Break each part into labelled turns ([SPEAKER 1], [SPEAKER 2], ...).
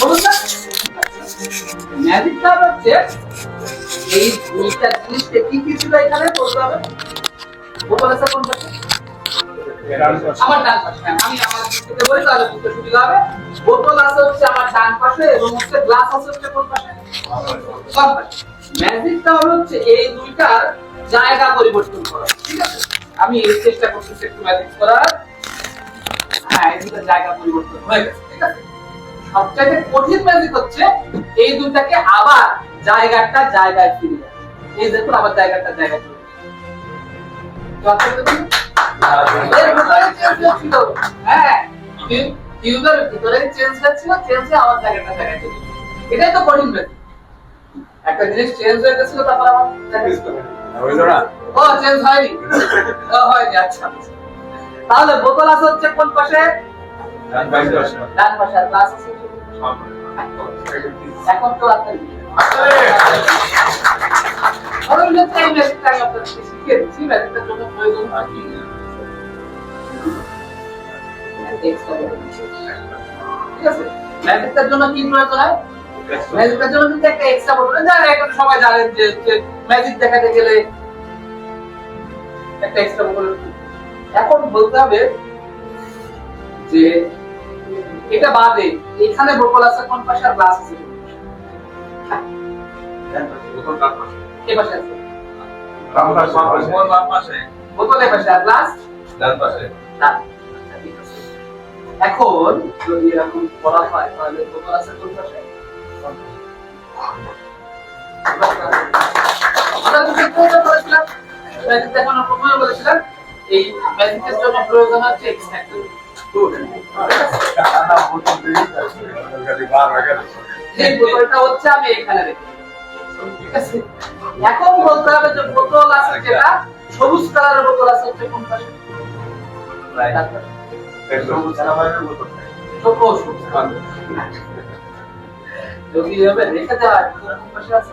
[SPEAKER 1] বলুন না? হচ্ছে এই দুইটা জিনিসটা কি কি ছিল এখানে বলতে হবে? বোতল আছে কোন আমার ডান পাশে হ্যাঁ, আমি আমার দিক বলি তাহলে বুঝতে সুবিধা হবে। বোতল আছে হচ্ছে আমার ডান পাশে এবং হচ্ছে গ্লাস আছে হচ্ছে কোন পাশে? বাম পাশে। ম্যাজিকটা হলো হচ্ছে এই দুইটার জায়গা পরিবর্তন করা ঠিক আছে? আমি এই চেষ্টা করতেছি একটু ম্যাজিক করার। এই দুটো জায়গা পরিবর্তন হয়ে গেছে ঠিক আছে? সবচাইতে কঠিন ম্যাজিক হচ্ছে এই দুটাকে আবার জায়গাটা জায়গায় ফিরিয়ে। এই দেখুন আবার জায়গাটা জায়গায় হচ্ছিল। হ্যাঁ, টিউ- ভিতরে change হচ্ছিল, change আবার জায়গাটা জায়গায় চলে এটাই তো কঠিন ম্যাজিক একটা জিনিস চেঞ্জ হয়ে গেছিল তারপর আবার ও চেঞ্জ হয়নি। ও হয়নি আচ্ছা। তাহলে বোতল আছে হচ্ছে কোন পাশে? ডান আর গ্লাস আছে? এখন। তো আপনার ম্যাজিকটার জন্য কি? প্রয়োজন হয়? ম্যাজিকটার জন্য কিন্তু একটা এক্সট্রা বোতল জানেন এখন সবাই জানেন যে ম্যাজিক দেখাতে গেলে একটা এক্সট্রা বোতল এখন বলতে হবে যে এটা বাদে এখানে বোতল আছে কোন পাশে আর গ্লাস পাশে? আছে। আচ্ছা, এখন যদি এরকম করা হয় তাহলে বোতল আছে কোন পাশে? আমরা বলেছিলাম প্রথমে বলেছিলাম। এই ম্যাজিকের জন্য প্রয়োজন হচ্ছে এক্সট্রাক্টর এই বোতলটা হচ্ছে আমি এখানে রেখে ঠিক আছে? এখন বলতে হবে যে বোতল আছে যেটা সবুজ কালারের বোতল আছে হচ্ছে কোন পাশে। যদি এভাবে রেখে দেওয়া কোন পাশে আছে?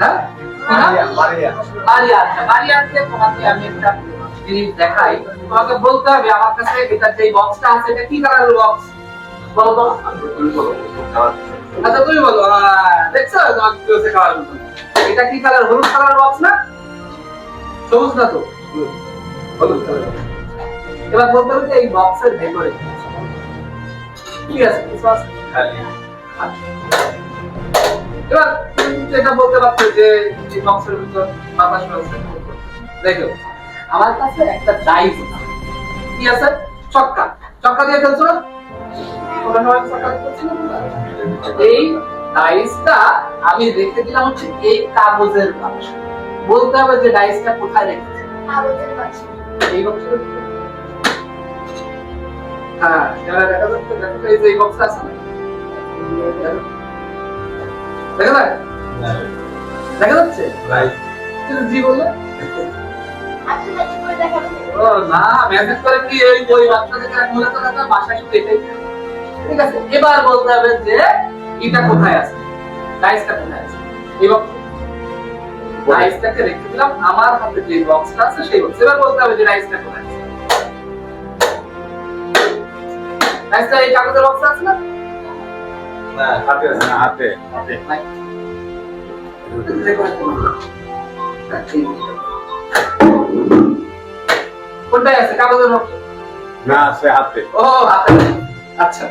[SPEAKER 1] হ্যাঁ? তোমাকে বলতে হবে, আমার কাছে এটা যে বক্সটা আছে, এটা কি কালারের বক্স বলো আচ্ছা তুমি বলো দেখছ? এটা কি কালার হলুদ কালার বক্স না? সবুজ না তো? এবার বলতে হবে যে এই বক্সের ভেতরে কি আছে? এবার বলতে পারছ যে বক্সের ভিতর বাতাস রয়েছে দেখো আমার কাছে একটা ডাইস কি আছে? চক্কা চক্কা দিয়ে খেলছো না? এই ডাইসটা আমি রেখে দিলাম হচ্ছে এই কাগজের বাক্সে বলতে হবে যে ডাইসটা কোথায় রেখেছে। এই বক্সের হ্যাঁ দেখা যাচ্ছে দেখো এই যে এই বক্সটা আছে? দেখা যায়? দেখা যাচ্ছে? জি বললে? না ম্যাসেজ করে কি এই বই বাচ্চা থেকে এক মূলত কথা বাসায় শুধু এটাই ঠিক আছে এবার বলতে হবে যে এটা কোথায় আছে? ডাইসটা কোথায় আছে? এই ডাইসটাকে রেখে দিলাম। আমার হাতে যে বক্সটা আছে সেই বক্স এবার বলতে হবে যে ডাইসটা কোথায় আছে? ডাইসটা এই কাগজের বক্স আছে না? আছে কাগজের ও হাতে আচ্ছা।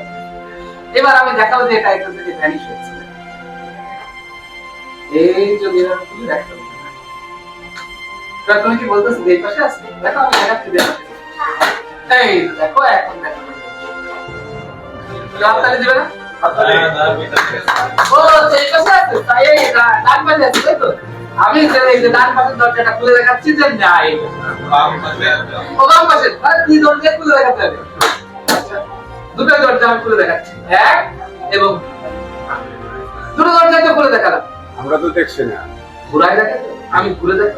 [SPEAKER 1] এবার আমি দেখাবো যে এটা এখান থেকে ভ্যানিশ হচ্ছে এই যদি এরকম দেখো। তুমি কি বলতেছো যে এই পাশে আছে? দেখো আমি দেখাচ্ছি এই দেখো এখন দেখো হাততালি দিবে না? আমি ডান পাশের দরজাটা খুলে দেখাচ্ছি যে না এই ও বাম পাশে আরে দুই দরজা খুলে দেখাতে হবে দুটো দরজা আমি খুলে দেখাচ্ছি এক এবং দুটো দরজা তো খুলে দেখালাম
[SPEAKER 2] আমরা তো দেখছি না।
[SPEAKER 1] ঘুরাই দেখে। আমি ঘুরে দেখ।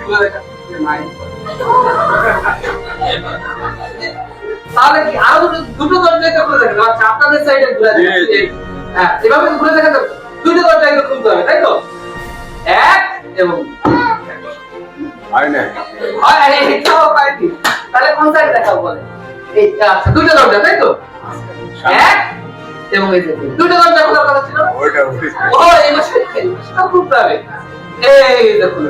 [SPEAKER 1] ঘুরে দেখা। নাই তাহলে কি আরও দুটো দুটো দরজাকে খুলে দেখালাম আচ্ছা আপনাদের সাইডে ঘুরে হ্যাঁ এভাবে ঘুরে দেখাতে হবে দুটো দরজাকে খুলতে হবে তাই তো? এক এবং
[SPEAKER 2] না।
[SPEAKER 1] এই পাইনি তাহলে কোন সাইড দেখাবো বলে এই আচ্ছা দুটো দরজা তাই তো? এক এবং এই যে দুটো দরজা খোলার কথা ছিল?
[SPEAKER 2] ওইটা ওইটা।
[SPEAKER 1] ও এই মাসে এই খুলতে হবে। এই দেখুন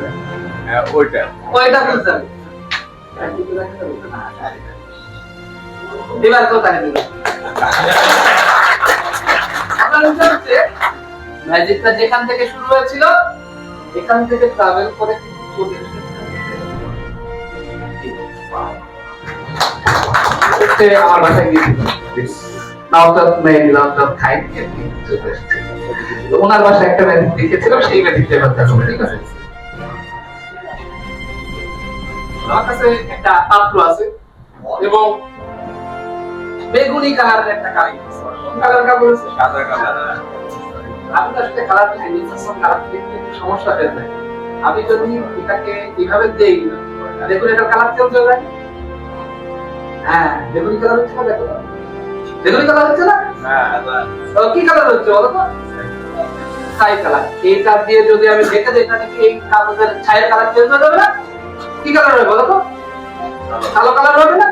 [SPEAKER 2] হ্যাঁ, ওইটা।
[SPEAKER 1] ওইটা খুলতে হবে। এবার কোথায় দিবে হচ্ছে ম্যাজিকটা যেখান থেকে শুরু হয়েছিল এখান থেকে ট্রাভেল করে চলে এসেছে। আমার বাসায় গিয়েছিল ওনার বাসায় একটা ম্যাজিক দেখেছিলাম সেই ম্যাজিকটা এবার দেখো ঠিক আছে। আমার কাছে একটা পাত্র আছে এবং বেগুনি কালারের একটা কালি কালার কাপড় আছে?
[SPEAKER 2] সাদা কালার।
[SPEAKER 1] তো আসলে কালার সব কালার একটু সমস্যা হয়ে যায়। আমি যদি এটাকে এইভাবে দেই দেখুন এটা কালার চেঞ্জ হয়ে যায়? হ্যাঁ বেগুনি কালার হচ্ছে না দেখো। বেগুনি কালার হচ্ছে না?
[SPEAKER 2] হ্যাঁ
[SPEAKER 1] কি কালার হচ্ছে বলো তো? ছাই কালার। এইটা দিয়ে যদি আমি দেখে দিই এটা নাকি এই কাগজের ছায়ের কালার চেঞ্জ হয়ে যাবে না? কি কালার হবে বলো তো? কালো কালার হবে না?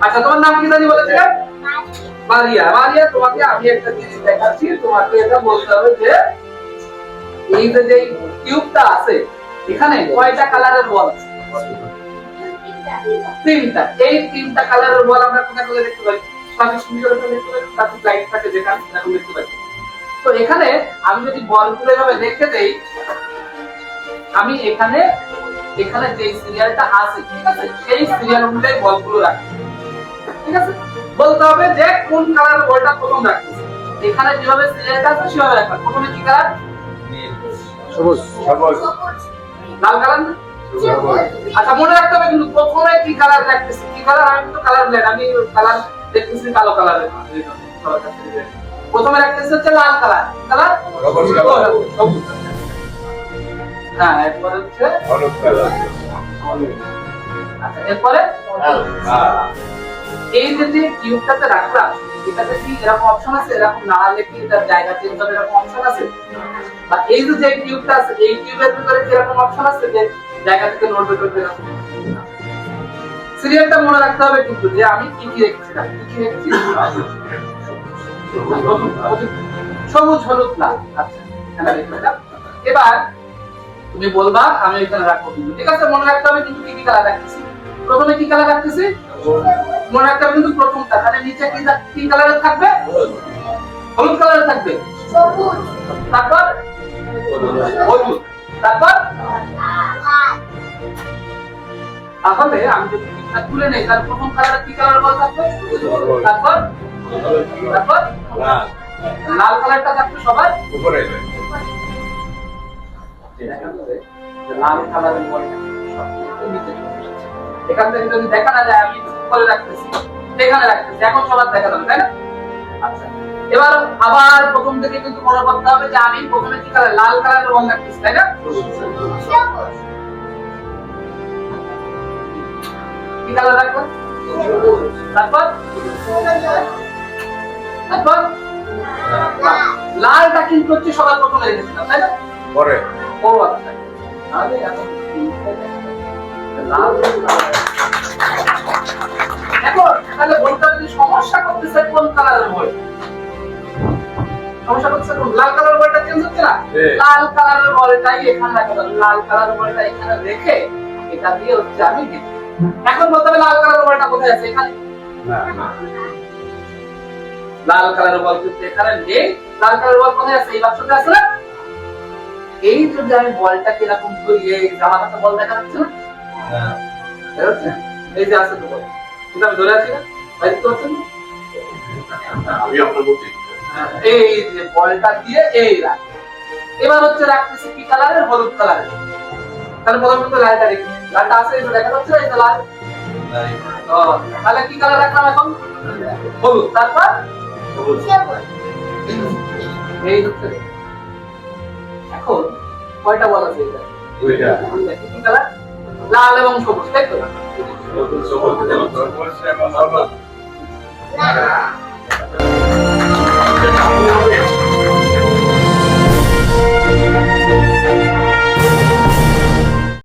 [SPEAKER 1] আচ্ছা তোমার নাম কি জানি বলেছিলে মারিয়া মারিয়া তোমাকে আমি একটা জিনিস দেখাচ্ছি তোমাকে এটা বলতে হবে যে এই যে টিউবটা আছে, এখানে কয়টা কালারের বল আছে? তিনটা এই তিনটা কালারের বল আমরা কোথায় কোথায় দেখতে পাই? ট্রাফিক সিগন্যালে দেখতে পাই ট্রাফিক লাইট থাকে যেখানে এরকম দেখতে পাই। তো এখানে আমি যদি বলগুলো এভাবে রেখে দেই আমি এখানে এখানে যে সিরিয়ালটা আছে ঠিক আছে? সেই সিরিয়াল অনুযায়ী বলগুলো রাখি। ঠিক আছে? বলতে হবে যে কোন কালারের বলটা প্রথম রাখতেছে। এখানে যেভাবে সিরিয়ালটা আছে সেভাবে রাখবেন প্রথমে কি কালার
[SPEAKER 2] সবুজ। সবুজ।
[SPEAKER 1] লাল কালার আচ্ছা মনে রাখতে হবে কিন্তু প্রথমে কি কালার রাখতেছি কি কালার আমি কিন্তু কালার ব্ল্যাক আমি কালার দেখতেছি কালো কালারের প্রথমে রাখতেছি হচ্ছে লাল কালার কালার হ্যাঁ এরপরে হচ্ছে
[SPEAKER 2] হলুদ কালার
[SPEAKER 1] আচ্ছা এরপরে
[SPEAKER 2] হ্যাঁ।
[SPEAKER 1] এই যে যে টিউবটাতে রাখলাম এটাতে কি এরকম অপশন আছে? এরকম নাড়ালে কি এটার জায়গা চেঞ্জ হবে? এরকম অপশন আছে? বা এই যে যে টিউবটা আছে এই টিউবের ভিতরে কি এরকম অপশন আছে যে জায়গা থেকে নড়বে টড়বে এরকম সিরিয়ালটা মনে রাখতে হবে কিন্তু যে আমি কি কি রেখেছিলাম কি কি রেখেছি সবুজ হলুদ লাল আচ্ছা। এবার তুমি বলবা আমি এখানে রাখব কিন্তু। ঠিক আছে মনে রাখতে হবে কিন্তু কি কি কালার রাখতেছি। প্রথমে কি কালার রাখতেছি? মনে রাখতে হবে কিন্তু প্রথমটা। তাহলে নিচে কি কি কালারের থাকবে? হলুদ কালারের থাকবে। তারপর? হলুদ। তারপর? তাহলে আমি যদি তুলে নেই তার প্রথম কালার কি কালার বল থাকবে? তারপর? তারপর? লাল কালারটা থাকবে সবার?
[SPEAKER 2] উপরে
[SPEAKER 1] লাল কালারের বলটা সবথেকে নিচে চলে এসেছে। এখান থেকে যদি দেখা না যায় আমি করে রাখতেছি। এখানে রাখতেছি এখন সবার দেখা যাবে তাই না? আচ্ছা এবার আবার প্রথম থেকে কিন্তু মনে করতে হবে যে আমি প্রথমে কি কালার? লাল কালারের বল রাখতেছি তাই না? কালার রাখলাম তারপর তারপর লালটা কিন্তু হচ্ছে সবার প্রথমে রেখেছিলাম তাই না?
[SPEAKER 2] পরে।
[SPEAKER 1] ও আচ্ছা। তাহলে এখন লাল দেখো তাহলে বলতে হবে যে সমস্যা করতেছে কোন কালারের বই? সমস্যা করতেছে কোন? লাল কালার বলটা চেঞ্জ হচ্ছে না। লাল কালারের বলটাই এখানে রাখা যাবে লাল কালারের বলটা এখানে রেখে এটা দিয়ে হচ্ছে আমি দিব। এখন বলতে হবে লাল বলটা কোথায় আছে? এখানে?
[SPEAKER 2] না না।
[SPEAKER 1] লাল কালারের বল কিন্তু এখানে নেই। লাল কালারের বল কোথায় আছে? এই বাক্সতে আছে না? এই যদি আমি বলটাকে এরকম ধরি এই বল দেখা যাচ্ছে না?
[SPEAKER 2] হ্যাঁ।
[SPEAKER 1] এই যে আছে তো বল। কিন্তু আমি ধরে আছি না?
[SPEAKER 2] আমি আপনার বলছি
[SPEAKER 1] এই যে বলটা দিয়ে এই রাখ। এবার হচ্ছে রাখতেছি কি কালারের? হলুদ কালারের। তাহলে প্রথমত লালটা রেখে লালটা আছে দেখা যাচ্ছে এই লাল তাহলে কি কালার রাখলাম এখন? হলুদ। তারপর? এই হচ্ছে। এখন কয়টা বল আছে এটা?
[SPEAKER 2] দুইটা।
[SPEAKER 1] দুইটা। কি কালার লাল এবং সবুজ তাই তো?
[SPEAKER 2] সবুজ সবুজ। সবুজ এবং সবুজ।